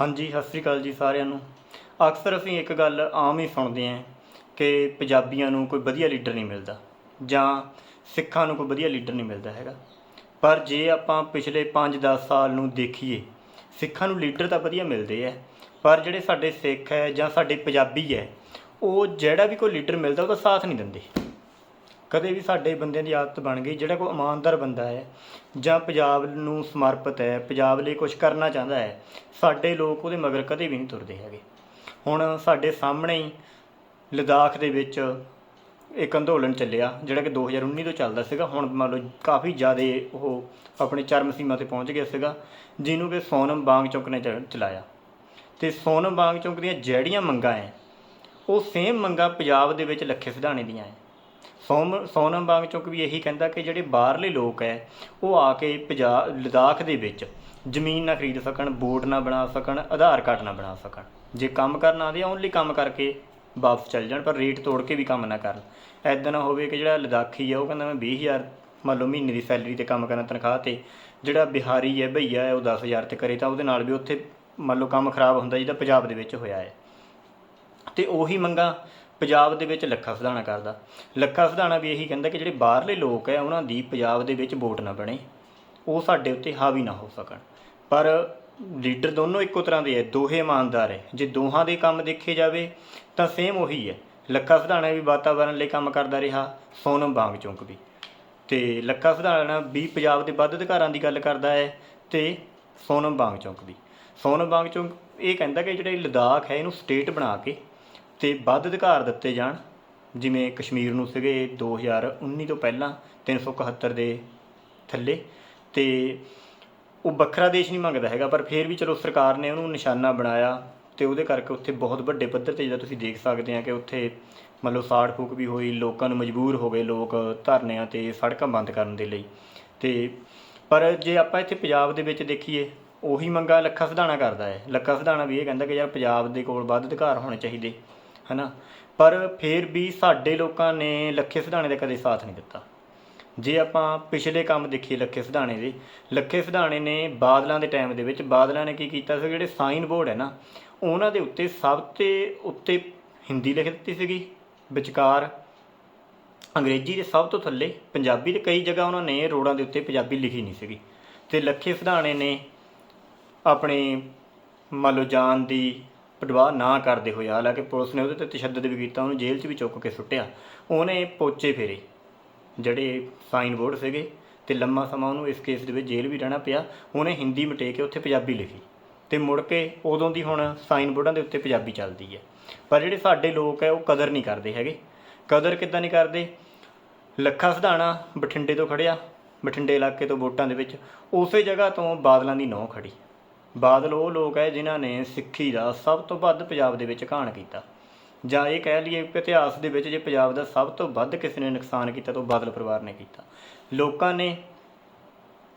ਹਾਂਜੀ, ਸਤਿ ਸ੍ਰੀ ਅਕਾਲ ਜੀ ਸਾਰਿਆਂ ਨੂੰ। ਅਕਸਰ ਅਸੀਂ ਇੱਕ ਗੱਲ ਆਮ ਹੀ ਸੁਣਦੇ ਹਾਂ ਕਿ ਪੰਜਾਬੀਆਂ ਨੂੰ ਕੋਈ ਵਧੀਆ ਲੀਡਰ ਨਹੀਂ ਮਿਲਦਾ ਜਾਂ ਸਿੱਖਾਂ ਨੂੰ ਕੋਈ ਵਧੀਆ ਲੀਡਰ ਨਹੀਂ ਮਿਲਦਾ ਹੈਗਾ। ਪਰ ਜੇ ਆਪਾਂ ਪਿਛਲੇ 5-10 ਸਾਲ ਨੂੰ ਦੇਖੀਏ, ਸਿੱਖਾਂ ਨੂੰ ਲੀਡਰ ਤਾਂ ਵਧੀਆ ਮਿਲਦੇ ਆ, ਪਰ ਜਿਹੜੇ ਸਾਡੇ ਸਿੱਖ ਹੈ ਜਾਂ ਸਾਡੇ ਪੰਜਾਬੀ ਹੈ, ਉਹ ਜਿਹੜਾ ਵੀ ਕੋਈ ਲੀਡਰ ਮਿਲਦਾ, ਉਹਦਾ ਸਾਥ ਨਹੀਂ ਦਿੰਦੇ। ਕਦੇ ਵੀ ਸਾਡੇ ਬੰਦਿਆਂ ਦੀ ਆਦਤ ਬਣ ਗਈ, ਜਿਹੜਾ ਕੋਈ ਇਮਾਨਦਾਰ ਬੰਦਾ ਹੈ ਜਾਂ ਪੰਜਾਬ ਨੂੰ ਸਮਰਪਿਤ ਹੈ, ਪੰਜਾਬ ਲਈ ਕੁਝ ਕਰਨਾ ਚਾਹੁੰਦਾ ਹੈ, ਸਾਡੇ ਲੋਕ ਉਹਦੇ ਮਗਰ ਕਦੇ ਵੀ ਨਹੀਂ ਤੁਰਦੇ ਹੈਗੇ। ਹੁਣ ਸਾਡੇ ਸਾਹਮਣੇ ਹੀ ਲਦਾਖ ਦੇ ਵਿੱਚ ਇੱਕ ਅੰਦੋਲਨ ਚੱਲਿਆ, ਜਿਹੜਾ ਕਿ 2019 ਤੋਂ ਚੱਲਦਾ ਸੀਗਾ। ਹੁਣ ਮੰਨ ਲਓ ਕਾਫੀ ਜ਼ਿਆਦਾ ਉਹ ਆਪਣੇ ਚਰਮ ਸੀਮਾ ਤੇ ਪਹੁੰਚ ਗਿਆ ਸੀਗਾ, ਜਿਹਨੂੰ ਕਿ ਸੋਨਮ ਬਾਂਗਚੁਕ ਨੇ ਚ- ਚਲਾਇਆ। ਤੇ ਸੋਨਮ ਬਾਂਗਚੁਕ ਦੀਆਂ ਜਿਹੜੀਆਂ ਮੰਗਾਂ ਹੈ, ਉਹ ਸੇਮ ਮੰਗਾਂ ਪੰਜਾਬ ਦੇ ਵਿੱਚ ਲੱਖੇ ਸਿਧਾਣੇ ਦੀਆਂ ਹੈ। ਸੋਮ ਸੋਨਮ ਬਾਂਗਚੁਕ ਵੀ ਇਹੀ ਕਹਿੰਦਾ ਕਿ ਜਿਹੜੇ ਬਾਹਰਲੇ ਲੋਕ ਹੈ ਉਹ ਆ ਕੇ ਪੰਜਾਬ ਲਦਾਖ ਦੇ ਵਿੱਚ ਜ਼ਮੀਨ ਨਾ ਖਰੀਦ ਸਕਣ ਬੋਰਡ ਨਾ ਬਣਾ ਸਕਣ, ਆਧਾਰ ਕਾਰਡ ਨਾ ਬਣਾ ਸਕਣ। ਜੇ ਕੰਮ ਕਰਨ ਆਉਂਦੇ ਓਨਲੀ ਕੰਮ ਕਰਕੇ ਵਾਪਸ ਚੱਲ ਜਾਣ, ਪਰ ਰੇਟ ਤੋੜ ਕੇ ਵੀ ਕੰਮ ਨਾ ਕਰਨ। ਐਦਾਂ ਨਾ ਹੋਵੇ ਕਿ ਜਿਹੜਾ ਲਦਾਖੀ ਆ, ਉਹ ਕਹਿੰਦਾ ਮੈਂ 20000 ਮੰਨ ਲਓ ਮਹੀਨੇ ਦੀ ਸੈਲਰੀ ਤੇ ਕੰਮ ਕਰਨਾ ਤਨਖਾਹ ਤੇ, ਜਿਹੜਾ ਬਿਹਾਰੀ ਹੈ ਭਈਆ ਹੈ ਉਹ 10000 ਤੇ ਕਰੇ ਤਾਂ ਉਹਦੇ ਨਾਲ ਵੀ ਉੱਥੇ ਮੰਨ ਲਓ ਕੰਮ ਖਰਾਬ ਹੁੰਦਾ, ਜਿਹਦਾ ਪੰਜਾਬ ਦੇ ਵਿੱਚ ਹੋਇਆ ਹੈ ਤੇ ਉਹੀ ਮੰਗਾ ਪੰਜਾਬ ਦੇ ਵਿੱਚ ਲੱਖਾ ਸਿਧਾਣਾ ਕਰਦਾ। ਲੱਖਾ ਸਿਧਾਣਾ ਵੀ ਇਹੀ ਕਹਿੰਦਾ ਕਿ ਜਿਹੜੇ ਬਾਹਰਲੇ ਲੋਕ ਹੈ, ਉਹਨਾਂ ਦੀ ਪੰਜਾਬ ਦੇ ਵਿੱਚ ਵੋਟ ਨਾ ਬਣੇ। ਉਹ ਸਾਡੇ ਉੱਤੇ ਹਾਵੀ ਨਾ ਹੋ ਸਕਣ। ਪਰ ਲੀਡਰ ਦੋਨੋਂ ਇੱਕੋ ਤਰ੍ਹਾਂ ਦੇ ਹੈ, ਦੋਹੇ ਇਮਾਨਦਾਰ ਹੈ। ਜੇ ਦੋਹਾਂ ਦੇ ਕੰਮ ਦੇਖੇ ਜਾਵੇ, ਤਾਂ ਸੇਮ ਉਹੀ ਹੈ। ਲੱਖਾ ਸਿਧਾਣਾ ਵੀ ਵਾਤਾਵਰਣ ਲਈ ਕੰਮ ਕਰਦਾ ਰਿਹਾ, ਸੋਨਮ ਬਾਂਗਚੁਕ ਵੀ। ਤੇ ਲੱਖਾ ਸਿਧਾਣਾ ਵੀ ਪੰਜਾਬ ਦੇ ਵੱਧ ਅਧਿਕਾਰਾਂ ਦੀ ਗੱਲ ਕਰਦਾ ਹੈ ਤੇ ਸੋਨਮ ਬਾਂਗਚੁਕ ਵੀ। ਸੋਨਮ ਬਾਂਗਚੁਕ ਇਹ ਕਹਿੰਦਾ ਕਿ ਜਿਹੜੇ ਲਦਾਖ ਹੈ, ਇਹਨੂੰ ਸਟੇਟ ਬਣਾ ਕੇ ਤੇ ਵੱਧ ਅਧਿਕਾਰ ਦਿੱਤੇ ਜਾਣ, ਜਿਵੇਂ ਕਸ਼ਮੀਰ ਨੂੰ ਸੀਗੇ 2019 ਤੋਂ ਪਹਿਲਾਂ 371 ਦੇ ਥੱਲੇ, ਤੇ ਉਹ ਵੱਖਰਾ ਦੇਸ਼ ਨਹੀਂ ਮੰਗਦਾ ਹੈਗਾ, ਪਰ ਫਿਰ ਵੀ ਚਲੋ ਸਰਕਾਰ ਨੇ ਉਹਨੂੰ ਨਿਸ਼ਾਨਾ ਬਣਾਇਆ, ਤੇ ਉਹਦੇ ਕਰਕੇ ਉੱਥੇ ਬਹੁਤ ਵੱਡੇ ਪੱਧਰ ਤੇ ਜਿਹੜਾ ਤੁਸੀਂ ਦੇਖ ਸਕਦੇ ਆ ਕਿ ਉੱਥੇ ਮਤਲਬ ਸਾੜ ਫੂਕ ਵੀ ਹੋਈ, ਲੋਕਾਂ ਨੂੰ ਮਜਬੂਰ ਹੋ ਗਏ ਲੋਕ ਧਰਨਿਆਂ ਤੇ ਸੜਕਾਂ ਬੰਦ ਕਰਨ ਦੇ ਲਈ। ਤੇ ਪਰ ਜੇ ਆਪਾਂ ਇੱਥੇ ਪੰਜਾਬ ਦੇ ਵਿੱਚ ਦੇਖੀਏ, ਉਹੀ ਮੰਗਾ ਲੱਖਾ ਸਿਧਾਣਾ ਕਰਦਾ ਹੈ। ਲੱਖਾ ਸਿਧਾਣਾ ਵੀ ਇਹ ਕਹਿੰਦਾ ਕਿ ਯਾਰ ਪੰਜਾਬ ਦੇ ਕੋਲ ਵੱਧ ਅਧਿਕਾਰ ਹੋਣੇ ਚਾਹੀਦੇ। ਹਨਾ? ਪਰ ਫਿਰ ਵੀ ਸਾਡੇ ਲੋਕਾਂ ਨੇ ਲੱਖੇ ਸਿਧਾਣੇ ਦਾ ਕਦੇ ਸਾਥ ਨਹੀਂ ਦਿੱਤਾ। ਜੇ ਆਪਾਂ ਪਿਛਲੇ ਕੰਮ ਦੇਖੀਏ ਲੱਖੇ ਸਿਧਾਣੇ ਦੇ, ਲੱਖੇ ਸਿਧਾਣੇ ਨੇ ਬਾਦਲਾਂ ਦੇ ਟਾਈਮ ਦੇ ਵਿੱਚ, ਬਾਦਲਾਂ ਨੇ ਕੀ ਕੀਤਾ ਸੀ? ਜਿਹੜੇ ਸਾਈਨ ਬੋਰਡ ਹੈ ਨਾ, ਉਹਨਾਂ ਦੇ ਉੱਤੇ ਸਭ ਤੇ ਉੱਤੇ ਹਿੰਦੀ ਲਿਖ ਦਿੱਤੀ ਸੀਗੀ। ਵਿਚਕਾਰ ਅੰਗਰੇਜ਼ੀ ਦੇ ਸਭ ਤੋਂ ਥੱਲੇ, ਪੰਜਾਬੀ ਤੇ ਕਈ ਜਗ੍ਹਾ ਉਹਨਾਂ ਨੇ ਰੋਡਾਂ ਦੇ ਉੱਤੇ ਪੰਜਾਬੀ ਲਿਖੀ ਨਹੀਂ ਸੀਗੀ। ਤੇ ਲੱਖੇ ਸਿਧਾਣੇ ਨੇ ਆਪਣੇ ਮੰਨ ਲਓ ਜਾਨ ਦੀ ਪਰਵਾਹ ਨਾ ਕਰਦੇ ਹੋਏ, ਹਾਲਾਂਕਿ ਪੁਲਿਸ ਨੇ ਉਹਦੇ ਤੇ ਤਸ਼ੱਦਦ ਵੀ ਕੀਤਾ, ਉਹਨੂੰ ਜੇਲ੍ਹ 'ਚ ਵੀ ਚੁੱਕ ਕੇ ਸੁੱਟਿਆ। ਉਹਨੇ ਪੋਚੇ ਫੇਰੇ, ਜਿਹੜੇ ਸਾਈਨ ਬੋਰਡ ਸੀਗੇ, ਤੇ ਲੰਮਾ ਸਮਾਂ ਉਹਨੂੰ ਇਸ ਕੇਸ ਦੇ ਵਿੱਚ ਜੇਲ੍ਹ ਵੀ ਰਹਿਣਾ ਪਿਆ। ਉਹਨੇ ਹਿੰਦੀ ਮਿਟੇ ਕੇ ਉੱਥੇ ਪੰਜਾਬੀ ਲਿਖੀ। ਤੇ ਮੁੜ ਕੇ ਉਦੋਂ ਦੀ ਹੁਣ ਸਾਈਨ ਬੋਰਡਾਂ ਦੇ ਉੱਤੇ ਪੰਜਾਬੀ ਚੱਲਦੀ ਹੈ। ਪਰ ਜਿਹੜੇ ਸਾਡੇ ਲੋਕ ਹੈ, ਉਹ ਕਦਰ ਨਹੀਂ ਕਰਦੇ ਹੈਗੇ। ਕਦਰ ਕਿੱਦਾਂ ਨਹੀਂ ਕਰਦੇ? ਲੱਖਾ ਸਿਧਾਣਾ ਬਠਿੰਡੇ ਤੋਂ ਖੜਿਆ ਬਠਿੰਡੇ ਇਲਾਕੇ ਤੋਂ ਵੋਟਾਂ ਦੇ ਵਿੱਚ, ਉਸੇ ਜਗ੍ਹਾ ਤੋਂ ਬਾਦਲਾਂ ਦੀ ਨੌ ਖੜੀ ਬਾਦਲ ਉਹ ਲੋਕ ਹੈ ਜਿਨ੍ਹਾਂ ਨੇ ਸਿੱਖੀ ਦਾ ਸਭ ਤੋਂ ਵੱਧ ਪੰਜਾਬ ਦੇ ਵਿੱਚ ਘਾਣ ਕੀਤਾ। ਜਾਂ ਇਹ ਕਹਿ ਲਈਏ ਕਿ ਇਤਿਹਾਸ ਦੇ ਵਿੱਚ ਜੇ ਪੰਜਾਬ ਦਾ ਸਭ ਤੋਂ ਵੱਧ ਕਿਸੇ ਨੇ ਨੁਕਸਾਨ ਕੀਤਾ ਤਾਂ ਉਹ ਬਾਦਲ ਪਰਿਵਾਰ ਨੇ ਕੀਤਾ। ਲੋਕਾਂ ਨੇ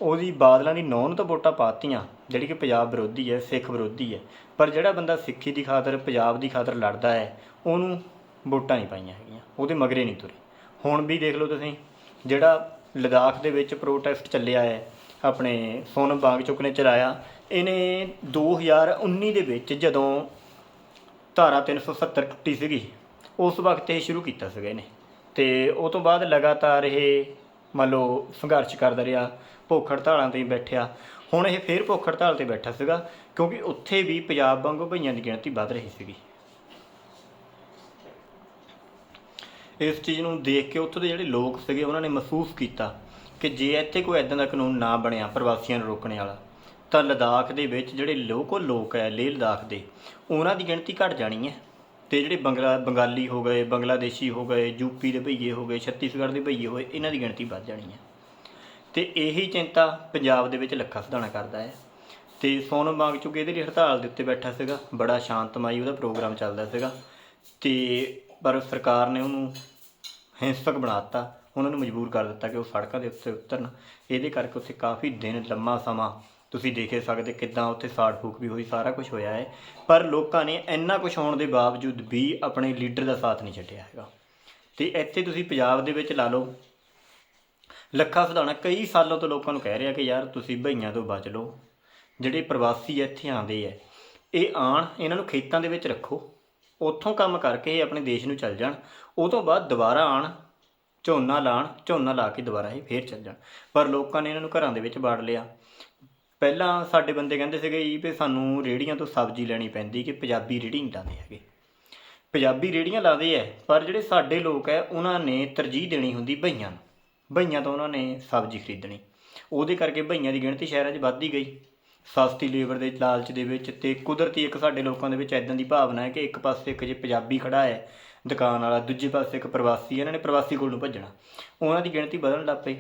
ਉਹਦੀ ਬਾਦਲਾਂ ਦੀ ਨੌਂ ਨੂੰ ਤਾਂ ਵੋਟਾਂ ਪਾਤੀਆਂ, ਜਿਹੜੀ ਕਿ ਪੰਜਾਬ ਵਿਰੋਧੀ ਹੈ ਸਿੱਖ ਵਿਰੋਧੀ ਹੈ ਪਰ ਜਿਹੜਾ ਬੰਦਾ ਸਿੱਖੀ ਦੀ ਖਾਤਰ, ਪੰਜਾਬ ਦੀ ਖਾਤਰ ਲੜਦਾ ਹੈ ਉਹਨੂੰ ਵੋਟਾਂ ਨਹੀਂ ਪਾਈਆਂ ਹੈਗੀਆਂ, ਉਹਦੇ ਮਗਰੇ ਨਹੀਂ ਤੁਰੇ। ਹੁਣ ਵੀ ਦੇਖ ਲਓ ਤੁਸੀਂ, ਜਿਹੜਾ ਲਦਾਖ ਦੇ ਵਿੱਚ ਪ੍ਰੋਟੈਸਟ ਚੱਲਿਆ ਹੈ ਆਪਣੇ ਸੋਨਮ ਬਾਂਗਚੁਕ ਨੇ ਚਲਾਇਆ ਇਹਨੇ 2019 ਦੇ ਵਿੱਚ ਜਦੋਂ ਧਾਰਾ 370 ਟੁੱਟੀ ਸੀਗੀ, ਉਸ ਵਕਤ ਇਹ ਸ਼ੁਰੂ ਕੀਤਾ ਸੀਗਾ ਇਹਨੇ। ਤੇ ਉਹ ਤੋਂ ਬਾਅਦ ਲਗਾਤਾਰ ਇਹ ਮੰਨ ਲਓ ਸੰਘਰਸ਼ ਕਰਦਾ ਰਿਹਾ, ਭੁੱਖ ਹੜਤਾਲਾਂ ਤੇ ਬੈਠਿਆ। ਹੁਣ ਇਹ ਫੇਰ ਭੁੱਖ ਹੜਤਾਲ ਤੇ ਬੈਠਾ ਸੀਗਾ, ਕਿਉਂਕਿ ਉੱਥੇ ਵੀ ਪੰਜਾਬ ਵਾਂਗੂ ਭਈਆਂ ਦੀ ਗਿਣਤੀ ਵੱਧ ਰਹੀ ਸੀਗੀ। ਇਸ ਚੀਜ਼ ਨੂੰ ਦੇਖ ਕੇ ਉੱਥੋਂ ਦੇ ਜਿਹੜੇ ਲੋਕ ਸੀਗੇ, ਉਹਨਾਂ ਨੇ ਮਹਿਸੂਸ ਕੀਤਾ ਕਿ ਜੇ ਇੱਥੇ ਕੋਈ ਐਦਾਂ ਦਾ ਕਾਨੂੰਨ ਨਾ ਬਣਿਆ, ਪ੍ਰਵਾਸੀਆਂ ਨੂੰ ਰੋਕਣ ਵਾਲਾ ਤਾਂ ਲਦਾਖ ਦੇ ਵਿੱਚ ਜਿਹੜੇ ਲੋਕਲ ਲੋਕ ਹੈ, ਲੇਹ ਲਦਾਖ ਦੇ, ਉਹਨਾਂ ਦੀ ਗਿਣਤੀ ਘਟ ਜਾਣੀ ਹੈ। ਤੇ ਜਿਹੜੇ ਬੰਗਲਾ, ਬੰਗਾਲੀ ਹੋ ਗਏ, ਬੰਗਲਾਦੇਸ਼ੀ ਹੋ ਗਏ, ਯੂਪੀ ਦੇ ਭਈਏ ਹੋ ਗਏ, ਛੱਤੀਸਗੜ੍ਹ ਦੇ ਭਈਏ ਹੋਏ, ਇਹਨਾਂ ਦੀ ਗਿਣਤੀ ਵੱਧ ਜਾਣੀ ਹੈ। ਤੇ ਇਹੀ ਚਿੰਤਾ ਪੰਜਾਬ ਦੇ ਵਿੱਚ ਲੱਖਾ ਸਿਧਾਣਾ ਕਰਦਾ ਹੈ। ਤੇ ਸੋਨਮ ਚੁੱਕੇ ਇਹਦੇ ਲਈ ਹੜਤਾਲ ਦੇ ਉੱਤੇ ਬੈਠਾ ਸੀਗਾ, ਬੜਾ ਸ਼ਾਂਤਮਈ ਉਹਦਾ ਪ੍ਰੋਗਰਾਮ ਚੱਲਦਾ ਸੀਗਾ। ਤੇ ਪਰ ਸਰਕਾਰ ਨੇ ਉਹਨੂੰ ਹਿੰਸਕ ਬਣਾਤਾ ਉਹਨਾਂ ਨੂੰ ਮਜਬੂਰ ਕਰ ਦਿੱਤਾ ਕਿ ਉਹ ਸੜਕਾਂ ਦੇ ਉੱਤੇ ਉਤਰਨ। ਇਹਦੇ ਕਰਕੇ ਉੱਥੇ ਕਾਫੀ ਦਿਨ, ਲੰਮਾ ਸਮਾਂ ਤੁਸੀਂ ਦੇਖੇ ਸਕਦੇ ਕਿੱਦਾਂ ਉੱਥੇ ਸਾੜ ਫੂਕ ਵੀ ਹੋਈ, ਸਾਰਾ ਕੁਝ ਹੋਇਆ ਹੈ। ਪਰ ਲੋਕਾਂ ਨੇ ਇੰਨਾ ਕੁਝ ਹੋਣ ਦੇ ਬਾਵਜੂਦ ਵੀ ਆਪਣੇ ਲੀਡਰ ਦਾ ਸਾਥ ਨਹੀਂ ਛੱਡਿਆ ਹੈਗਾ। ਤੇ ਇੱਥੇ ਤੁਸੀਂ ਪੰਜਾਬ ਦੇ ਵਿੱਚ ਲਾ ਲਓ, ਲੱਖਾ ਸਿਧਾਣਾ ਕਈ ਸਾਲਾਂ ਤੋਂ ਲੋਕਾਂ ਨੂੰ ਕਹਿ ਰਿਹਾ ਕਿ ਯਾਰ ਤੁਸੀਂ ਭਈਆਂ ਤੋਂ ਬਚ ਲਓ, ਜਿਹੜੇ ਪ੍ਰਵਾਸੀ ਇੱਥੇ ਆਉਂਦੇ ਹੈ, ਇਹ ਆਣ ਇਹਨਾਂ ਨੂੰ ਖੇਤਾਂ ਦੇ ਵਿੱਚ ਰੱਖੋ, ਉੱਥੋਂ ਕੰਮ ਕਰਕੇ ਇਹ ਆਪਣੇ ਦੇਸ਼ ਨੂੰ ਚੱਲ ਜਾਣ, ਉਹ ਤੋਂ ਬਾਅਦ ਦੁਬਾਰਾ ਆਣ ਝੋਨਾ ਲਾਣ ਝੋਨਾ ਲਾ ਕੇ ਦੁਬਾਰਾ ਇਹ ਫੇਰ ਚੱਲ ਜਾਣ। ਪਰ ਲੋਕਾਂ ਨੇ ਇਹਨਾਂ ਨੂੰ ਘਰਾਂ ਦੇ ਵਿੱਚ ਬਾੜ ਲਿਆ। ਪਹਿਲਾਂ ਸਾਡੇ ਬੰਦੇ ਕਹਿੰਦੇ ਸੀਗੇ ਜੀ ਵੀ ਸਾਨੂੰ ਰੇੜੀਆਂ ਤੋਂ ਸਬਜ਼ੀ ਲੈਣੀ ਪੈਂਦੀ ਕਿ ਪੰਜਾਬੀ ਰੇੜੀ ਨਹੀਂ ਲਾਉਂਦੇ ਹੈਗੇ। ਪੰਜਾਬੀ ਰੇੜੀਆਂ ਲਾਉਂਦੇ ਐ, ਪਰ ਜਿਹੜੇ ਸਾਡੇ ਲੋਕ ਐ, ਉਹਨਾਂ ਨੇ ਤਰਜੀਹ ਦੇਣੀ ਹੁੰਦੀ ਬਈਆਂ ਨੂੰ। ਬਈਆਂ ਤੋਂ ਉਹਨਾਂ ਨੇ ਸਬਜ਼ੀ ਖਰੀਦਣੀ। ਉਹਦੇ ਕਰਕੇ ਬਈਆਂ ਦੀ ਗਿਣਤੀ ਸ਼ਹਿਰਾਂ 'ਚ ਵੱਧਦੀ ਗਈ। ਸਸਤੀ ਲੇਬਰ ਦੇ ਲਾਲਚ ਦੇ ਵਿੱਚ ਤੇ ਕੁਦਰਤੀ ਇੱਕ ਸਾਡੇ ਲੋਕਾਂ ਦੇ ਵਿੱਚ ਐਦਾਂ ਦੀ ਭਾਵਨਾ ਹੈ ਕਿ ਇੱਕ ਪਾਸੇ ਇੱਕ ਜੇ ਪੰਜਾਬੀ ਖੜਾ ਹੈ ਦੁਕਾਨ ਵਾਲਾ, ਦੂਜੇ ਪਾਸੇ ਇੱਕ ਪ੍ਰਵਾਸੀ, ਇਹਨਾਂ ਨੇ ਪ੍ਰਵਾਸੀ ਕੋਲ ਨੂੰ ਭੱਜਣਾ। ਉਹਨਾਂ ਦੀ ਗਿਣਤੀ ਵਧਣ ਲੱਗ ਪਈ।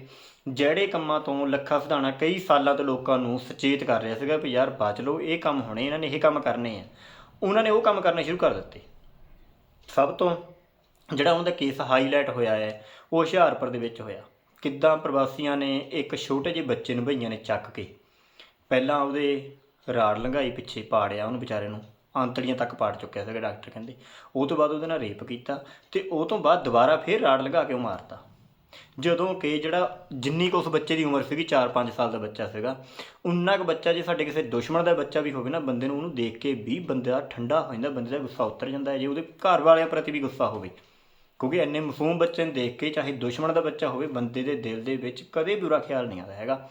ਜਿਹੜੇ ਕੰਮਾਂ ਤੋਂ ਲੱਖਾ ਸਿਧਾਣਾ ਕਈ ਸਾਲਾਂ ਤੋਂ ਲੋਕਾਂ ਨੂੰ ਸੁਚੇਤ ਕਰ ਰਿਹਾ ਸੀਗਾ ਵੀ ਯਾਰ ਬਚ ਲਓ, ਇਹ ਕੰਮ ਹੋਣੇ, ਇਹਨਾਂ ਨੇ ਇਹ ਕੰਮ ਕਰਨੇ ਆ। ਉਹਨਾਂ ਨੇ ਉਹ ਕੰਮ ਕਰਨੇ ਸ਼ੁਰੂ ਕਰ ਦਿੱਤੇ। ਸਭ ਤੋਂ ਜਿਹੜਾ ਉਹਨਾਂ ਦਾ ਕੇਸ ਹਾਈਲਾਈਟ ਹੋਇਆ ਹੈ, ਉਹ ਹੁਸ਼ਿਆਰਪੁਰ ਦੇ ਵਿੱਚ ਹੋਇਆ। ਕਿੱਦਾਂ ਪ੍ਰਵਾਸੀਆਂ ਨੇ ਇੱਕ ਛੋਟੇ ਜਿਹੇ ਬੱਚੇ ਨੂੰ ਭਈਆਂ ਨੇ ਚੱਕ ਕੇ ਪਹਿਲਾਂ ਉਹਦੇ ਰਾੜ ਲੰਘਾਈ, ਪਿੱਛੇ ਪਾੜਿਆ ਉਹਨੂੰ ਵਿਚਾਰੇ ਨੂੰ, ਆਂਤੜੀਆਂ ਤੱਕ ਪਾੜ ਚੁੱਕਿਆ ਸੀਗਾ, ਡਾਕਟਰ ਕਹਿੰਦੇ। ਉਹ ਤੋਂ ਬਾਅਦ ਉਹਦੇ ਨਾਲ ਰੇਪ ਕੀਤਾ ਤੇ ਉਹ ਤੋਂ ਬਾਅਦ ਦੁਬਾਰਾ ਫੇਰ ਰਾੜ ਲੰਘਾ ਕੇ ਉਹ ਮਾਰਤਾ। ਜਦੋਂ ਕਿ ਜਿਹੜਾ ਜਿੰਨੀ ਕੁ ਉਸ ਬੱਚੇ ਦੀ ਉਮਰ ਸੀਗੀ 4-5 ਸਾਲ ਦਾ ਬੱਚਾ ਸੀਗਾ, ਉਨਾ ਕੁ ਬੱਚਾ ਜੇ ਸਾਡੇ ਕਿਸੇ ਦੁਸ਼ਮਣ ਦਾ ਬੱਚਾ ਵੀ ਹੋਵੇ ਨਾ, ਬੰਦੇ ਨੂੰ ਉਹਨੂੰ ਦੇਖ ਕੇ ਵੀ ਬੰਦਾ ਠੰਡਾ ਹੋ ਜਾਂਦਾ, ਬੰਦੇ ਦਾ ਗੁੱਸਾ ਉਤਰ ਜਾਂਦਾ ਹੈ। ਜੇ ਉਹਦੇ ਘਰ ਵਾਲਿਆਂ ਪ੍ਰਤੀ ਵੀ ਗੁੱਸਾ ਹੋਵੇ, ਕਿਉਂਕਿ ਇੰਨੇ ਮਾਸੂਮ ਬੱਚੇ ਨੂੰ ਦੇਖ ਕੇ ਚਾਹੇ ਦੁਸ਼ਮਣ ਦਾ ਬੱਚਾ ਹੋਵੇ, ਬੰਦੇ ਦੇ ਦਿਲ ਦੇ ਵਿੱਚ ਕਦੇ ਵੀ ਬੁਰਾ ਖਿਆਲ ਨਹੀਂ ਆਉਂਦਾ ਹੈਗਾ।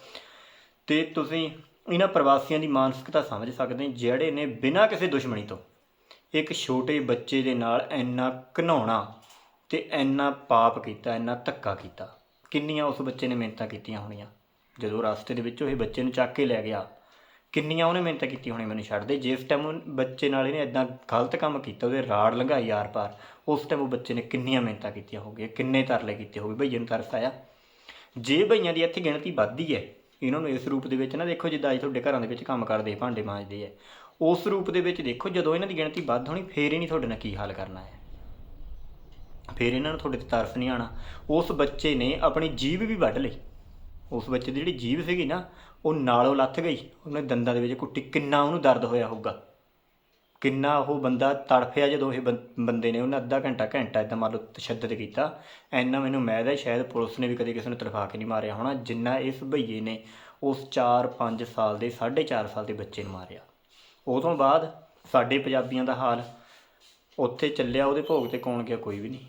ਤੇ ਤੁਸੀਂ ਇਹਨਾਂ ਪ੍ਰਵਾਸੀਆਂ ਦੀ ਮਾਨਸਿਕਤਾ ਸਮਝ ਸਕਦੇ ਜਿਹੜੇ ਨੇ ਬਿਨਾਂ ਕਿਸੇ ਦੁਸ਼ਮਣੀ ਤੋਂ ਇੱਕ ਛੋਟੇ ਬੱਚੇ ਦੇ ਨਾਲ ਇੰਨਾ ਘਨਾਉਣਾ ਤੇ ਇੰਨਾ ਪਾਪ ਕੀਤਾ, ਇੰਨਾ ਧੱਕਾ ਕੀਤਾ। ਕਿੰਨੀਆਂ ਉਸ ਬੱਚੇ ਨੇ ਮਿਹਨਤਾਂ ਕੀਤੀਆਂ ਹੋਣੀਆਂ? ਜਦੋਂ ਰਸਤੇ ਦੇ ਵਿੱਚੋਂ ਇਹ ਬੱਚੇ ਨੂੰ ਚੱਕ ਕੇ ਲੈ ਗਿਆ, ਕਿੰਨੀਆਂ ਉਹਨੇ ਮਿਹਨਤਾਂ ਕੀਤੀਆਂ ਹੋਣੀ ਮੈਨੂੰ ਛੱਡ ਦੇ। ਜਿਸ ਟਾਈਮ ਬੱਚੇ ਨਾਲ ਇਹਨੇ ਇਦਾਂ ਗਲਤ ਕੰਮ ਕੀਤਾ, ਉਹਦੇ ਰਾੜ ਲੰਘਾਈ ਯਾਰ ਪਾਰ ਉਸ ਟਾਈਮ ਉਹ ਬੱਚੇ ਨੇ ਕਿੰਨੀਆਂ ਮਿਹਨਤਾਂ ਕੀਤੀਆਂ ਹੋਗੀਆਂ ਕਿੰਨੇ ਤਰਲੇ ਕੀਤੇ ਹੋਗੇ ਭਈਏ ਨੂੰ ਤਰਸ ਆਇਆ। ਜੇ ਭਈਆਂ ਦੀ ਇੱਥੇ ਗਿਣਤੀ ਵੱਧਦੀ ਹੈ, ਇਹਨਾਂ ਨੂੰ ਇਸ ਰੂਪ ਦੇ ਵਿੱਚ ਨਾ ਦੇਖੋ, ਜਿੱਦਾਂ ਅੱਜ ਤੁਹਾਡੇ ਘਰਾਂ ਦੇ ਵਿੱਚ ਕੰਮ ਕਰਦੇ, ਭਾਂਡੇ ਮਾਂਜਦੇ ਆ ਉਸ ਰੂਪ ਦੇ ਵਿੱਚ ਦੇਖੋ, ਜਦੋਂ ਇਹਨਾਂ ਦੀ ਗਿਣਤੀ ਵੱਧ ਹੋਣੀ, ਫੇਰ ਹੀ ਨਹੀਂ ਤੁਹਾਡੇ ਨਾਲ ਕੀ ਹਾਲ ਕਰਨਾ ਹੈ। ਫਿਰ ਇਹਨਾਂ ਨੂੰ ਤੁਹਾਡੇ ਤੇ ਤਰਸ ਨਹੀਂ ਆਣਾ ਉਸ ਬੱਚੇ ਨੇ ਆਪਣੀ ਜੀਭ ਵੀ ਵੱਢ ਲਈ। ਉਸ ਬੱਚੇ ਦੀ ਜਿਹੜੀ ਜੀਭ ਸੀਗੀ ਨਾ, ਉਹ ਨਾਲੋਂ ਲੱਥ ਗਈ। ਉਹਨੇ ਦੰਦਾਂ ਦੇ ਵਿੱਚ ਕੁੱਟੀ। ਕਿੰਨਾ ਉਹਨੂੰ ਦਰਦ ਹੋਇਆ ਹੋਊਗਾ। ਕਿੰਨਾ ਉਹ ਬੰਦਾ ਤੜਫਿਆ ਜਦੋਂ ਇਹ ਬੰ- ਬੰਦੇ ਨੇ ਉਹਨੇ ਅੱਧਾ ਘੰਟਾ ਘੰਟਾ ਇਦਾਂ ਮੰਨ ਲਓ ਤਸ਼ੱਦਦ ਕੀਤਾ। ਐਨਾ ਮੈਨੂੰ ਮੈਦ ਹੈ, ਸ਼ਾਇਦ ਪੁਲਿਸ ਨੇ ਵੀ ਕਦੇ ਕਿਸੇ ਨੂੰ ਤੜਫਾ ਕੇ ਨਹੀਂ ਮਾਰਿਆ ਹੋਣਾ। ਜਿੰਨਾ ਇਸ ਭਈਏ ਨੇ ਉਸ 4-5 ਸਾਲ ਦੇ 4.5 ਸਾਲ ਦੇ ਬੱਚੇ ਨੂੰ ਮਾਰਿਆ। ਉਹ ਤੋਂ ਬਾਅਦ ਸਾਡੇ ਪੰਜਾਬੀਆਂ ਦਾ ਹਾਲ ਉੱਥੇ ਚੱਲਿਆ, ਉਹਦੇ ਭੋਗ ਤੇ ਕੌਣ ਗਿਆ ਕੋਈ ਵੀ ਨਹੀਂ।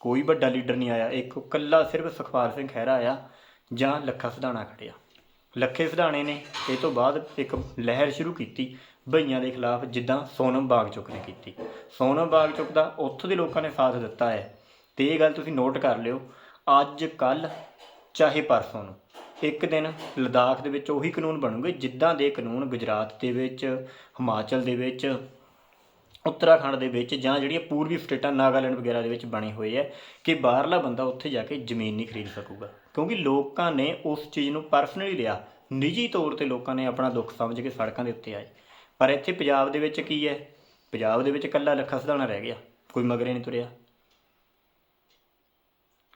ਕੋਈ ਵੱਡਾ ਲੀਡਰ ਨਹੀਂ ਆਇਆ। ਇੱਕ ਇਕੱਲਾ ਸਿਰਫ ਸੁਖਪਾਲ ਸਿੰਘ ਖਹਿਰਾ ਆਇਆ, ਜਾਂ ਲੱਖਾ ਸਿਧਾਣਾ ਖੜਿਆ। ਲੱਖੇ ਸਿਧਾਣੇ ਨੇ ਇਹ ਤੋਂ ਬਾਅਦ ਇੱਕ ਲਹਿਰ ਸ਼ੁਰੂ ਕੀਤੀ ਭਈਆਂ ਦੇ ਖਿਲਾਫ ਜਿੱਦਾਂ ਸੋਨਮ ਬਾਗ ਚੁੱਕ ਨੇ ਕੀਤੀ। ਸੋਨਮ ਬਾਗ ਚੁੱਕ ਦਾ ਉੱਥੋਂ ਦੇ ਲੋਕਾਂ ਨੇ ਸਾਥ ਦਿੱਤਾ ਹੈ। ਤੇ ਇਹ ਗੱਲ ਤੁਸੀਂ ਨੋਟ ਕਰ ਲਿਓ, ਅੱਜ ਕੱਲ ਚਾਹੇ ਪਰਸੋਂ ਨੂੰ, ਇੱਕ ਦਿਨ ਲਦਾਖ ਦੇ ਵਿੱਚ ਉਹੀ ਕਾਨੂੰਨ ਬਣੂਗੇ, ਜਿੱਦਾਂ ਦੇ ਕਾਨੂੰਨ ਗੁਜਰਾਤ ਦੇ ਵਿੱਚ, ਹਿਮਾਚਲ ਦੇ ਵਿੱਚ ਉੱਤਰਾਖੰਡ ਦੇ ਵਿੱਚ ਜਾਂ ਜਿਹੜੀਆਂ ਪੂਰਬੀ ਸਟੇਟਾਂ ਨਾਗਾਲੈਂਡ ਵਗੈਰਾ ਦੇ ਵਿੱਚ ਬਣੇ ਹੋਏ ਹੈ ਕਿ ਬਾਹਰਲਾ ਬੰਦਾ ਉੱਥੇ ਜਾ ਕੇ ਜ਼ਮੀਨ ਨਹੀਂ ਖਰੀਦ ਸਕੂਗਾ। ਕਿਉਂਕਿ ਲੋਕਾਂ ਨੇ ਉਸ ਚੀਜ਼ ਨੂੰ ਪਰਸਨਲੀ ਲਿਆ, ਨਿੱਜੀ ਤੌਰ ਤੇ ਲੋਕਾਂ ਨੇ ਆਪਣਾ ਦੁੱਖ ਸਮਝ ਕੇ ਸੜਕਾਂ ਦੇ ਉੱਤੇ ਆਏ। ਪਰ ਇੱਥੇ ਪੰਜਾਬ ਦੇ ਵਿੱਚ ਕੀ ਹੈ? ਪੰਜਾਬ ਦੇ ਵਿੱਚ ਇਕੱਲਾ ਲੱਖਾ ਸਿਧਾਣਾ ਰਹਿ ਗਿਆ, ਕੋਈ ਮਗਰੇ ਨਹੀਂ ਤੁਰਿਆ।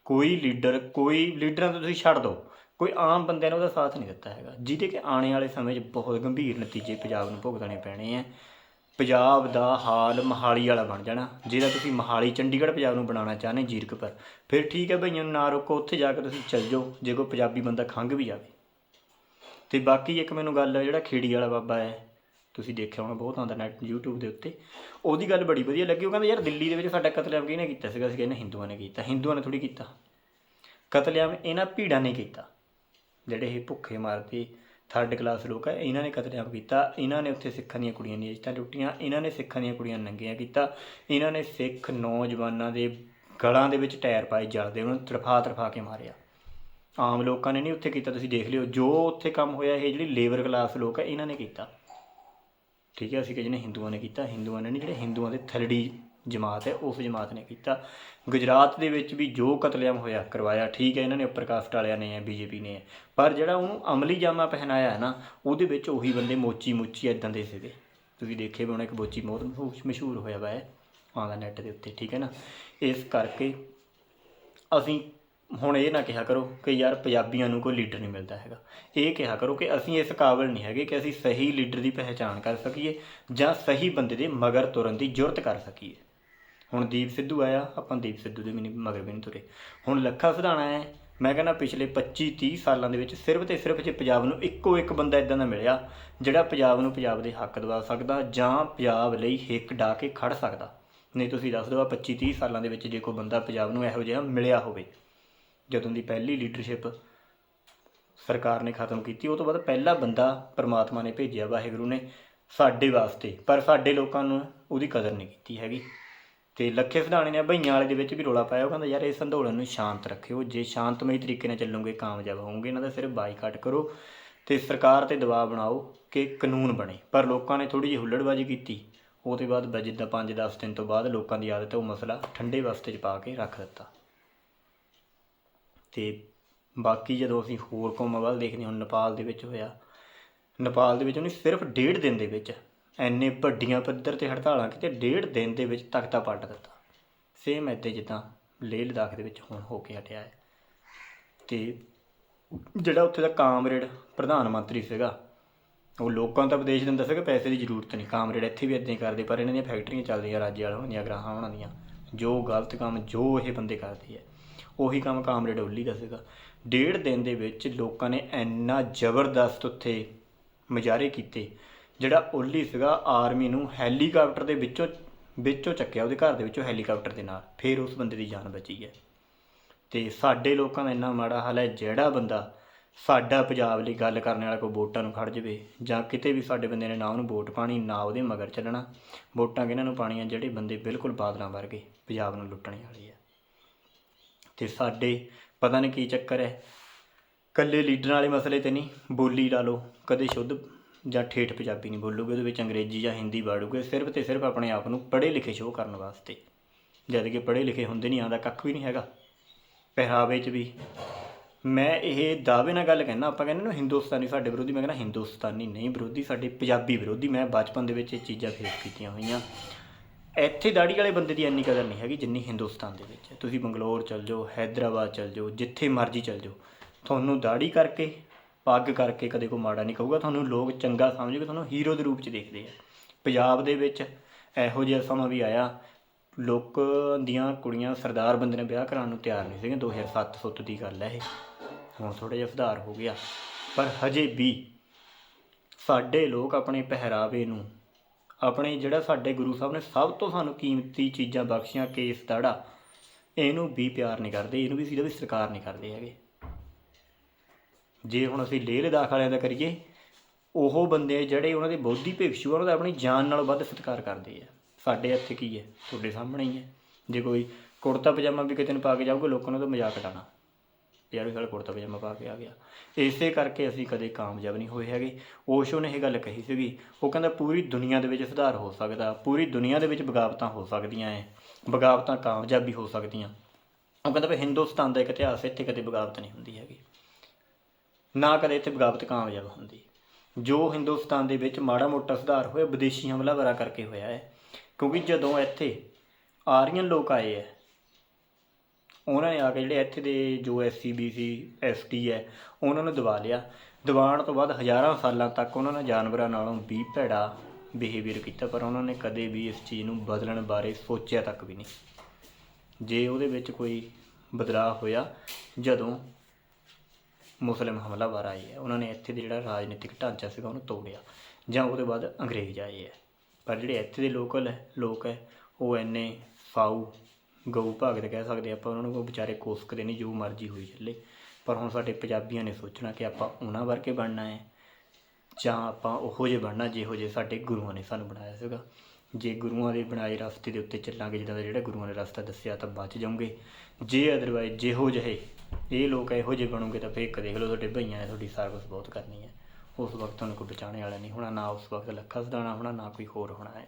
ਕੋਈ ਲੀਡਰ, ਕੋਈ ਲੀਡਰਾਂ ਤੋਂ ਤੁਸੀਂ ਛੱਡ ਦਿਓ ਕੋਈ ਆਮ ਬੰਦਿਆਂ ਨੇ ਉਹਦਾ ਸਾਥ ਨਹੀਂ ਦਿੱਤਾ ਹੈਗਾ। ਜਿਹਦੇ ਕਿ ਆਉਣ ਵਾਲੇ ਸਮੇਂ 'ਚ ਬਹੁਤ ਗੰਭੀਰ ਨਤੀਜੇ ਪੰਜਾਬ ਨੂੰ ਭੁਗਤਣੇ ਪੈਣੇ ਆ। ਪੰਜਾਬ ਦਾ ਹਾਲ ਮਹਾਲੀ ਵਾਲਾ ਬਣ ਜਾਣਾ, ਜਿਹਦਾ ਤੁਸੀਂ ਮਹਾਲੀ, ਚੰਡੀਗੜ੍ਹ, ਪੰਜਾਬ ਨੂੰ ਬਣਾਉਣਾ ਚਾਹੁੰਦੇ ਜੀਰਕ ਜੀਰਕਪੁਰ। ਫਿਰ ਠੀਕ ਹੈ ਭਈਆਂ ਨੂੰ ਨਾ ਰੋਕੋ, ਉੱਥੇ ਜਾ ਕੇ ਤੁਸੀਂ ਚੱਲ ਜਾਓ, ਜੇ ਕੋਈ ਪੰਜਾਬੀ ਬੰਦਾ ਖੰਘ ਵੀ ਜਾਵੇ। ਤੇ ਬਾਕੀ ਇੱਕ ਮੈਨੂੰ ਗੱਲ ਹੈ ਜਿਹੜਾ ਖੇੜੀ ਵਾਲਾ ਬਾਬਾ ਹੈ, ਤੁਸੀਂ ਦੇਖਿਆ ਹੋਣਾ ਬਹੁਤ ਆਉਂਦਾ ਨੈਟ YouTube ਦੇ ਉੱਤੇ। ਉਹਦੀ ਗੱਲ ਬੜੀ ਵਧੀਆ ਲੱਗੀ, ਉਹ ਕਹਿੰਦਾ, ਯਾਰ, ਦਿੱਲੀ ਦੇ ਵਿੱਚ ਸਾਡਾ ਕਤਲੇਆਮ ਕਿਹਨੇ ਕੀਤਾ ਸੀਗਾ? ਅਸੀਂ ਕਹਿੰਦੇ ਹਿੰਦੂਆਂ ਨੇ ਕੀਤਾ, ਹਿੰਦੂਆਂ ਨੇ ਥੋੜੀ ਕੀਤਾ। ਕਤਲੇਆਮ ਇਹਨਾਂ ਭੀੜਾਂ ਨੇ ਕੀਤਾ, ਜਿਹੜੇ ਇਹ ਭੁੱਖੇ ਮਾਰਦੇ ਥਰਡ ਕਲਾਸ ਲੋਕ ਹੈ ਇਹਨਾਂ ਨੇ ਕਤਲੇਆਮ ਕੀਤਾ, ਇਹਨਾਂ ਨੇ ਉੱਥੇ ਸਿੱਖਾਂ ਦੀਆਂ ਕੁੜੀਆਂ ਦੀਆਂ ਇੱਜ਼ਤਾਂ ਲੁੱਟੀਆਂ, ਇਹਨਾਂ ਨੇ ਸਿੱਖਾਂ ਦੀਆਂ ਕੁੜੀਆਂ ਨੰਗੀਆਂ ਕੀਤਾ, ਇਹਨਾਂ ਨੇ ਸਿੱਖ ਨੌਜਵਾਨਾਂ ਦੇ ਗਲਾਂ ਦੇ ਵਿੱਚ ਟਾਇਰ ਪਾਏ ਜਲਦੇ, ਉਹਨਾਂ ਨੂੰ ਤਰਫਾ ਤਰਫਾ ਕੇ ਮਾਰਿਆ। ਆਮ ਲੋਕਾਂ ਨੇ ਨਹੀਂ ਉੱਥੇ ਕੀਤਾ, ਤੁਸੀਂ ਦੇਖ ਲਿਓ, ਜੋ ਉੱਥੇ ਕੰਮ ਹੋਇਆ, ਇਹ ਜਿਹੜੀ ਲੇਬਰ ਕਲਾਸ ਲੋਕ ਹੈ ਇਹਨਾਂ ਨੇ ਕੀਤਾ। ਠੀਕ ਹੈ ਅਸੀਂ ਕਿ ਜਿਹਨੇ ਹਿੰਦੂਆਂ ਨੇ ਕੀਤਾ, ਹਿੰਦੂਆਂ ਨੇ ਨਹੀਂ, ਜਿਹੜੇ ਹਿੰਦੂਆਂ ਦੇ ਥਲੜੀ ਜਮਾਤ ਹੈ, ਉਸ ਜਮਾਤ ਨੇ ਕੀਤਾ। ਗੁਜਰਾਤ ਦੇ ਵਿੱਚ ਵੀ ਜੋ ਕਤਲੇਆਮ ਹੋਇਆ, ਕਰਵਾਇਆ, ਠੀਕ ਹੈ, ਇਹਨਾਂ ਨੇ ਉੱਪਰ ਕਾਸਟ ਵਾਲਿਆਂ ਨੇ ਹੈ ਬੀਜੇਪੀ ਨੇ। ਹੈ ਪਰ ਜਿਹੜਾ ਉਹਨੂੰ ਅਮਲੀ ਜਾਮਾ ਪਹਿਨਾਇਆ ਹੈ ਨਾ, ਉਹਦੇ ਵਿੱਚ ਉਹੀ ਬੰਦੇ ਮੋਚੀ ਮੋਚੀ ਇਦਾਂ ਦੇ ਸੀਗੇ। ਤੁਸੀਂ ਦੇਖੇ ਵੀ ਹੋਣਾ ਇੱਕ ਬੋਚੀ ਬਹੁਤ ਮਸ਼ਹੂਰ- ਹੋਇਆ ਵਾ ਹੈ ਆਉਂਦਾ ਨੈਟ ਦੇ ਉੱਤੇ, ਠੀਕ ਹੈ ਨਾ? ਇਸ ਕਰਕੇ ਅਸੀਂ ਹੁਣ ਇਹ ਨਾ ਕਿਹਾ ਕਰੋ ਕਿ ਯਾਰ ਪੰਜਾਬੀਆਂ ਨੂੰ ਕੋਈ ਲੀਡਰ ਨਹੀਂ ਮਿਲਦਾ ਹੈਗਾ। ਇਹ ਕਿਹਾ ਕਰੋ ਕਿ ਅਸੀਂ ਇਸ ਕਾਬਲ ਨਹੀਂ ਹੈਗੇ ਕਿ ਅਸੀਂ ਸਹੀ ਲੀਡਰ ਦੀ ਪਹਿਚਾਣ ਕਰ ਸਕੀਏ ਜਾਂ ਸਹੀ ਬੰਦੇ ਦੇ ਮਗਰ ਤੁਰਨ ਦੀ ਜੁਰਤ ਕਰ ਸਕੀਏ। ਹੁਣ ਦੀਪ ਸਿੱਧੂ ਆਇਆ, ਆਪਾਂ ਦੀਪ ਸਿੱਧੂ ਦੇ ਵੀ ਨਹੀਂ ਮਗਰ ਵੀ ਨਹੀਂ ਤੁਰੇ। ਹੁਣ ਲੱਖਾ ਸਿਧਾਣਾ ਹੈ, ਮੈਂ ਕਹਿੰਦਾ ਪਿਛਲੇ 25 30 ਸਾਲਾਂ ਦੇ ਵਿੱਚ ਸਿਰਫ ਤੇ ਸਿਰਫ ਜੇ ਪੰਜਾਬ ਨੂੰ ਇੱਕੋ ਇੱਕ ਬੰਦਾ ਇਦਾਂ ਦਾ ਮਿਲਿਆ, ਜਿਹੜਾ ਪੰਜਾਬ ਨੂੰ ਪੰਜਾਬ ਦੇ ਹੱਕ ਦਿਵਾ ਸਕਦਾ ਜਾਂ ਪੰਜਾਬ ਲਈ ਹਿੱਕ ਡਾ ਕੇ ਖੜ ਸਕਦਾ। ਨਹੀਂ, ਤੁਸੀਂ ਦੱਸ ਦਿਓ ਆ 25 30 ਸਾਲਾਂ ਦੇ ਵਿੱਚ ਜੇ ਕੋਈ ਬੰਦਾ ਪੰਜਾਬ ਨੂੰ ਇਹੋ ਜਿਹਾ ਮਿਲਿਆ ਹੋਵੇ, ਜਦੋਂ ਦੀ ਪਹਿਲੀ ਲੀਡਰਸ਼ਿਪ ਸਰਕਾਰ ਨੇ ਖਤਮ ਕੀਤੀ, ਉਹ ਤੋਂ ਬਾਅਦ ਪਹਿਲਾ ਬੰਦਾ ਪ੍ਰਮਾਤਮਾ ਨੇ ਭੇਜਿਆ ਵਾਹਿਗੁਰੂ ਨੇ ਸਾਡੇ ਵਾਸਤੇ, ਪਰ ਸਾਡੇ ਲੋਕਾਂ ਨੂੰ ਉਹਦੀ ਕਦਰ ਨਹੀਂ ਕੀਤੀ ਹੈਗੀ। ਤੇ ਲੱਖੇ ਸਿਧਾਣੇ ਨੇ ਭਈਆਂ ਵਾਲੇ ਦੇ ਵਿੱਚ ਵੀ ਰੋਲਾ ਪਾਇਆ। ਉਹ ਕਹਿੰਦਾ, ਯਾਰ, ਇਸ ਅੰਦੋਲਨ ਨੂੰ ਸ਼ਾਂਤ ਰੱਖਿਓ। ਜੇ ਸ਼ਾਂਤਮਈ ਤਰੀਕੇ ਨਾਲ ਚੱਲੋਗੇ, ਕਾਮਯਾਬ ਹੋਵੋਗੇ। ਇਹਨਾਂ ਦਾ ਸਿਰਫ ਬਾਈਕਾਟ ਕਰੋ ਤੇ ਸਰਕਾਰ ਤੇ ਦਬਾਅ ਬਣਾਓ ਕਿ ਕਾਨੂੰਨ ਬਣੇ। ਪਰ ਲੋਕਾਂ ਨੇ ਥੋੜੀ ਜਿਹੀ ਹੁੱਲੜਬਾਜ਼ੀ ਕੀਤੀ। ਉਹ ਤੋਂ ਬਾਅਦ ਬਜਟ ਦਾ 5-10 ਦਿਨ ਤੋਂ ਬਾਅਦ ਲੋਕਾਂ ਦੀ ਆਦਤ, ਉਹ ਮਸਲਾ ਠੰਡੇ ਵਾਸਤੇ ਚ ਪਾ ਕੇ ਰੱਖ ਦਿੱਤਾ। ਤੇ ਬਾਕੀ ਜਦੋਂ ਅਸੀਂ ਹੋਰ ਕੌਮਾਂ ਵੱਲ ਦੇਖਦੇ ਹਾਂ, ਹੁਣ ਨੇਪਾਲ ਦੇ ਵਿੱਚ ਹੋਇਆ, ਨੇਪਾਲ ਦੇ ਵਿੱਚ ਉਹਨੇ ਸਿਰਫ ਡੇਢ ਦਿਨ ਦੇ ਵਿੱਚ ਐਨੇ ਵੱਡੀਆਂ ਪੱਧਰ ਤੇ ਹੜਤਾਲਾਂ ਕੀਤੇ ਡੇਢ ਦਿਨ ਦੇ ਵਿੱਚ ਤਖਤਾ ਪਲਟ ਦਿੱਤਾ। ਸੇਮ ਇੱਦਾਂ ਜਿੱਦਾਂ ਲੇਹ ਲਦਾਖ ਦੇ ਵਿੱਚ ਹੁਣ ਹੋ ਕੇ ਹਟਿਆ ਹੈ। ਤੇ ਜਿਹੜਾ ਉੱਥੇ ਦਾ ਕਾਮਰੇਡ ਪ੍ਰਧਾਨ ਮੰਤਰੀ ਸੀਗਾ, ਉਹ ਲੋਕਾਂ ਨੂੰ ਤਾਂ ਉਪਦੇਸ਼ ਦਿੰਦਾ ਸੀਗਾ ਪੈਸੇ ਦੀ ਜ਼ਰੂਰਤ ਨਹੀਂ। ਕਾਮਰੇਡ ਇੱਥੇ ਵੀ ਇਦਾਂ ਹੀ ਕਰਦੇ, ਪਰ ਇਹਨਾਂ ਦੀਆਂ ਫੈਕਟਰੀਆਂ ਚੱਲਦੀਆਂ, ਰਾਜੇ ਵਾਲਿਆਂ ਦੀਆਂ, ਗ੍ਰਾਹਾਂ ਉਹਨਾਂ ਦੀਆਂ। ਜੋ ਗਲਤ ਕੰਮ, ਜੋ ਇਹ ਬੰਦੇ ਕਰਦੇ ਆ ਉਹੀ ਕੰਮ ਕਾਮਰੇਡ ਓਲੀ ਦਾ ਸੀਗਾ। ਡੇਢ ਦਿਨ ਦੇ ਵਿੱਚ ਲੋਕਾਂ ਨੇ ਇੰਨਾ ਜ਼ਬਰਦਸਤ ਉੱਥੇ ਮੁਜ਼ਾਹਰੇ ਕੀਤੇ। ਜਿਹੜਾ ਓਲੀ ਸੀਗਾ, ਆਰਮੀ ਨੂੰ ਹੈਲੀਕਾਪਟਰ ਦੇ ਵਿੱਚੋਂ ਵਿੱਚੋਂ ਚੱਕਿਆ, ਉਹਦੇ ਘਰ ਦੇ ਵਿੱਚੋਂ ਹੈਲੀਕਾਪਟਰ ਦੇ ਨਾਲ। ਫਿਰ ਉਸ ਬੰਦੇ ਦੀ ਜਾਨ ਬਚੀ ਹੈ। ਤੇ ਸਾਡੇ ਲੋਕਾਂ ਦਾ ਇੰਨਾ ਮਾੜਾ ਹਾਲ ਹੈ, ਜਿਹੜਾ ਬੰਦਾ ਸਾਡਾ ਪੰਜਾਬ ਲਈ ਗੱਲ ਕਰਨ ਵਾਲਾ ਕੋਈ ਵੋਟਾਂ ਨੂੰ ਖੜ ਜਵੇ, ਜਾਂ ਕਿਤੇ ਵੀ ਸਾਡੇ ਬੰਦੇ ਨੇ ਨਾ ਉਹਨੂੰ ਵੋਟ ਪਾਣੀ, ਨਾ ਉਹਦੇ ਮਗਰ ਚੱਲਣਾ, ਵੋਟਾਂ ਕਿਹਨਾਂ ਨੂੰ ਪਾਣੀਆਂ, ਜਿਹੜੇ ਬੰਦੇ ਬਿਲਕੁਲ ਬਾਦਲਾਂ ਵਰਗੇ ਪੰਜਾਬ ਨੂੰ ਲੁੱਟਣ ਵਾਲੇ ਆ। ਤੇ ਸਾਡੇ, ਪਤਾ ਨਹੀਂ ਕੀ ਚੱਕਰ ਹੈ ਕੱਲੇ ਲੀਡਰਾਂ ਵਾਲੇ ਮਸਲੇ ਤੇ ਨਹੀਂ, ਬੋਲੀ ਲਾ ਲਓ, ਕਦੇ ਸ਼ੁੱਧ ਜਾਂ ਠੇਠ ਪੰਜਾਬੀ ਨਹੀਂ ਬੋਲੂਗੇ, ਉਹਦੇ ਵਿੱਚ ਅੰਗਰੇਜ਼ੀ ਜਾਂ ਹਿੰਦੀ ਬਾੜੂਗੇ ਸਿਰਫ ਤੇ ਸਿਰਫ ਆਪਣੇ ਆਪ ਨੂੰ ਪੜ੍ਹੇ ਲਿਖੇ ਸ਼ੋਅ ਕਰਨ ਵਾਸਤੇ। ਜਦ ਕਿ ਪੜ੍ਹੇ ਲਿਖੇ ਹੁੰਦੇ ਨਹੀਂ ਆਉਂਦਾ ਕੱਖ ਵੀ ਨਹੀਂ ਹੈਗਾ। ਪਹਿਰਾਵੇ 'ਚ ਵੀ। ਮੈਂ ਇਹ ਦਾਅਵੇ ਨਾਲ ਗੱਲ ਕਹਿੰਦਾ ਆਪਾਂ ਕਹਿੰਦੇ ਨਾ ਹਿੰਦੁਸਤਾਨੀ ਸਾਡੇ ਵਿਰੋਧੀ, ਮੈਂ ਕਹਿੰਦਾ ਹਿੰਦੁਸਤਾਨੀ ਨਹੀਂ ਵਿਰੋਧੀ, ਸਾਡੇ ਪੰਜਾਬੀ ਵਿਰੋਧੀ। ਮੈਂ ਬਚਪਨ ਦੇ ਵਿੱਚ ਇਹ ਚੀਜ਼ਾਂ ਫੇਸ ਕੀਤੀਆਂ ਹੋਈਆਂ। ਇੱਥੇ ਦਾੜੀ ਵਾਲੇ ਬੰਦੇ ਦੀ ਇੰਨੀ ਕਦਰ ਨਹੀਂ ਹੈਗੀ ਜਿੰਨੀ ਹਿੰਦੁਸਤਾਨ ਦੇ ਵਿੱਚ। ਹੈ। ਤੁਸੀਂ ਬੰਗਲੌਰ ਚੱਲ ਜਾਓ, ਹੈਦਰਾਬਾਦ ਚੱਲ ਜਾਓ, ਜਿੱਥੇ ਮਰਜ਼ੀ ਚੱਲ ਜਾਓ। ਤੁਹਾਨੂੰ ਦਾੜੀ ਕਰਕੇ ਪੱਗ ਕਰਕੇ ਕਦੇ ਕੋਈ ਮਾੜਾ ਨਹੀਂ ਕਹੂਗਾ, ਤੁਹਾਨੂੰ ਲੋਕ ਚੰਗਾ ਸਮਝੂਗੇ ਤੁਹਾਨੂੰ ਹੀਰੋ ਦੇ ਰੂਪ 'ਚ ਦੇਖਦੇ ਆ। ਪੰਜਾਬ ਦੇ ਵਿੱਚ ਇਹੋ ਜਿਹਾ ਸਮਾਂ ਵੀ ਆਇਆ, ਲੋਕ ਦੀਆਂ ਕੁੜੀਆਂ ਸਰਦਾਰ ਬੰਦੇ ਨੇ ਵਿਆਹ ਕਰਾਉਣ ਨੂੰ ਤਿਆਰ ਨਹੀਂ ਸੀਗੀਆਂ 2007 ਸੁੱਤ ਦੀ ਗੱਲ ਹੈ ਇਹ। ਹੁਣ ਥੋੜਾ ਜਿਹਾ ਸੁਧਾਰ ਹੋ ਗਿਆ। ਪਰ ਹਜੇ ਵੀ ਸਾਡੇ ਲੋਕ ਆਪਣੇ ਪਹਿਰਾਵੇ ਨੂੰ, ਆਪਣੇ ਜਿਹੜਾ ਸਾਡੇ ਗੁਰੂ ਸਾਹਿਬ ਨੇ ਸਭ ਤੋਂ ਸਾਨੂੰ ਕੀਮਤੀ ਚੀਜ਼ਾਂ ਬਖਸ਼ੀਆਂ, ਕੇਸ, ਦਾੜਾ, ਇਹਨੂੰ ਵੀ ਪਿਆਰ ਨਹੀਂ ਕਰਦੇ, ਇਹਨੂੰ ਵੀ ਸਿੱਧਾ ਵੀ ਸਰਕਾਰ ਨਹੀਂ ਕਰਦੇ ਹੈਗੇ। ਜੇ ਹੁਣ ਅਸੀਂ ਲੇਹ ਲਦਾਖ ਵਾਲਿਆਂ ਦਾ ਕਰੀਏ, ਉਹ ਬੰਦੇ ਜਿਹੜੇ ਉਹਨਾਂ ਦੇ ਬੋਧੀ ਭਿਕਸ਼ੂ ਉਹਨਾਂ ਦਾ ਆਪਣੀ ਜਾਨ ਨਾਲੋਂ ਵੱਧ ਸਤਿਕਾਰ ਕਰਦੇ ਆ। ਸਾਡੇ ਇੱਥੇ ਕੀ ਹੈ? ਤੁਹਾਡੇ ਸਾਹਮਣੇ ਹੀ ਹੈ। ਜੇ ਕੋਈ ਕੁੜਤਾ ਪਜਾਮਾ ਵੀ ਕਿਤੇ ਨੂੰ ਪਾ ਕੇ ਜਾਊਗਾ, ਲੋਕਾਂ ਨੂੰ ਤਾਂ ਮਜ਼ਾਕ ਉਡਾਉਣਾ। ਯਾਰ, ਇਹ ਸਾਲ ਕੁੜਤਾ ਪਜਾਮਾ ਪਾ ਕੇ ਆ ਗਿਆ। ਇਸੇ ਕਰਕੇ ਅਸੀਂ ਕਦੇ ਕਾਮਯਾਬ ਨਹੀਂ ਹੋਏ ਹੈਗੇ। ਓਸ਼ੋ ਨੇ ਇਹ ਗੱਲ ਕਹੀ ਸੀਗੀ, ਉਹ ਕਹਿੰਦਾ ਪੂਰੀ ਦੁਨੀਆ ਦੇ ਵਿੱਚ ਸੁਧਾਰ ਹੋ ਸਕਦਾ, ਪੂਰੀ ਦੁਨੀਆ ਦੇ ਵਿੱਚ ਬਗਾਵਤਾਂ ਹੋ ਸਕਦੀਆਂ ਐ। ਬਗਾਵਤਾਂ ਕਾਮਯਾਬ ਵੀ ਹੋ ਸਕਦੀਆਂ। ਉਹ ਕਹਿੰਦਾ ਵੀ ਹਿੰਦੁਸਤਾਨ ਦਾ ਇੱਕ ਇਤਿਹਾਸ, ਇੱਥੇ ਕਦੇ ਬਗਾਵਤ ਨਹੀਂ ਹੁੰਦੀ ਹੈਗੀ। ਨਾ ਕਦੇ ਇੱਥੇ ਬਗਾਵਤ ਕਾਮਯਾਬ ਹੁੰਦੀ। ਜੋ ਹਿੰਦੁਸਤਾਨ ਦੇ ਵਿੱਚ ਮਾੜਾ ਮੋਟਾ ਸੁਧਾਰ ਹੋਇਆ, ਵਿਦੇਸ਼ੀ ਹਮਲਾਵਰਾਂ ਕਰਕੇ ਹੋਇਆ ਹੈ। ਕਿਉਂਕਿ ਜਦੋਂ ਇੱਥੇ ਆਰੀਅਨ ਲੋਕ ਆਏ ਹੈ, ਉਹਨਾਂ ਨੇ ਆ ਕੇ ਜਿਹੜੇ ਇੱਥੇ ਦੇ ਜੋ ਐਸਸੀ ਬੀਸੀ ਐਸਟੀ ਹੈ, ਉਹਨਾਂ ਨੂੰ ਦਬਾ ਲਿਆ। ਦਬਾਉਣ ਤੋਂ ਬਾਅਦ ਹਜ਼ਾਰਾਂ ਸਾਲਾਂ ਤੱਕ ਉਹਨਾਂ ਨੇ ਜਾਨਵਰਾਂ ਨਾਲੋਂ ਵੀ ਭੈੜਾ ਬਿਹੇਵੀਅਰ ਕੀਤਾ, ਪਰ ਉਹਨਾਂ ਨੇ ਕਦੇ ਵੀ ਇਸ ਚੀਜ਼ ਨੂੰ ਬਦਲਣ ਬਾਰੇ ਸੋਚਿਆ ਤੱਕ ਵੀ ਨਹੀਂ। ਜੇ ਉਹਦੇ ਵਿੱਚ ਕੋਈ ਬਦਲਾਅ ਹੋਇਆ, ਜਦੋਂ ਮੁਸਲਿਮ ਹਮਲਾਵਰ ਆਏ ਹੈ। ਉਹਨਾਂ ਨੇ ਇੱਥੇ ਦੇ ਜਿਹੜਾ ਰਾਜਨੀਤਿਕ ਢਾਂਚਾ ਸੀਗਾ ਉਹਨੂੰ ਤੋੜਿਆ ਜਾਂ ਉਹਦੇ ਬਾਅਦ ਅੰਗਰੇਜ਼ ਆਏ ਹੈ। ਪਰ ਜਿਹੜੇ ਇੱਥੇ ਦੇ ਲੋਕਲ ਹੈ, ਲੋਕ ਹੈ, ਉਹ ਇੰਨੇ ਸਾਊ ਗਊ ਭਗਤ ਕਹਿ ਸਕਦੇ ਆਪਾਂ, ਉਹਨਾਂ ਨੂੰ ਕੋਈ ਵਿਚਾਰੇ ਕੋਸਕਦੇ ਨਹੀਂ, ਜੋ ਮਰਜ਼ੀ ਹੋਈ ਚੱਲੇ। ਪਰ ਹੁਣ ਸਾਡੇ ਪੰਜਾਬੀਆਂ ਨੇ ਸੋਚਣਾ ਕਿ ਆਪਾਂ ਉਹਨਾਂ ਵਰਗੇ ਬਣਨਾ ਹੈ ਜਾਂ ਆਪਾਂ ਉਹੋ ਜਿਹੇ ਬਣਨਾ ਜਿਹੋ ਜਿਹੇ ਸਾਡੇ ਗੁਰੂਆਂ ਨੇ ਸਾਨੂੰ ਬਣਾਇਆ ਸੀਗਾ। ਜੇ ਗੁਰੂਆਂ ਦੇ ਬਣਾਏ ਰਸਤੇ ਦੇ ਉੱਤੇ ਚੱਲਾਂਗੇ, ਜਿੱਦਾਂ ਦਾ ਜਿਹੜਾ ਗੁਰੂਆਂ ਨੇ ਰਸਤਾ ਦੱਸਿਆ ਤਾਂ ਬਚ ਜਾਓਗੇ ਜੇ ਅਦਰਵਾਈਜ਼ ਜਿਹੋ ਜਿਹੇ ਇਹ ਲੋਕ ਇਹੋ ਜਿਹੇ ਬਣੋਗੇ ਤਾਂ ਫੇਰ ਇੱਕ ਦੇਖ ਲਓ ਤੁਹਾਡੇ ਭਈਆਂ ਨੇ ਤੁਹਾਡੀ ਸਰਵਿਸ ਬਹੁਤ ਕਰਨੀ ਹੈ। ਉਸ ਵਕਤ ਤੁਹਾਨੂੰ ਕੋਈ ਬਚਾਉਣੇ ਵਾਲਾ ਨਹੀਂ ਹੋਣਾ, ਨਾ ਉਸ ਵਕਤ ਲੱਖਾ ਸਦਾਣਾ ਹੋਣਾ, ਨਾ ਕੋਈ ਹੋਰ ਹੋਣਾ ਹੈ।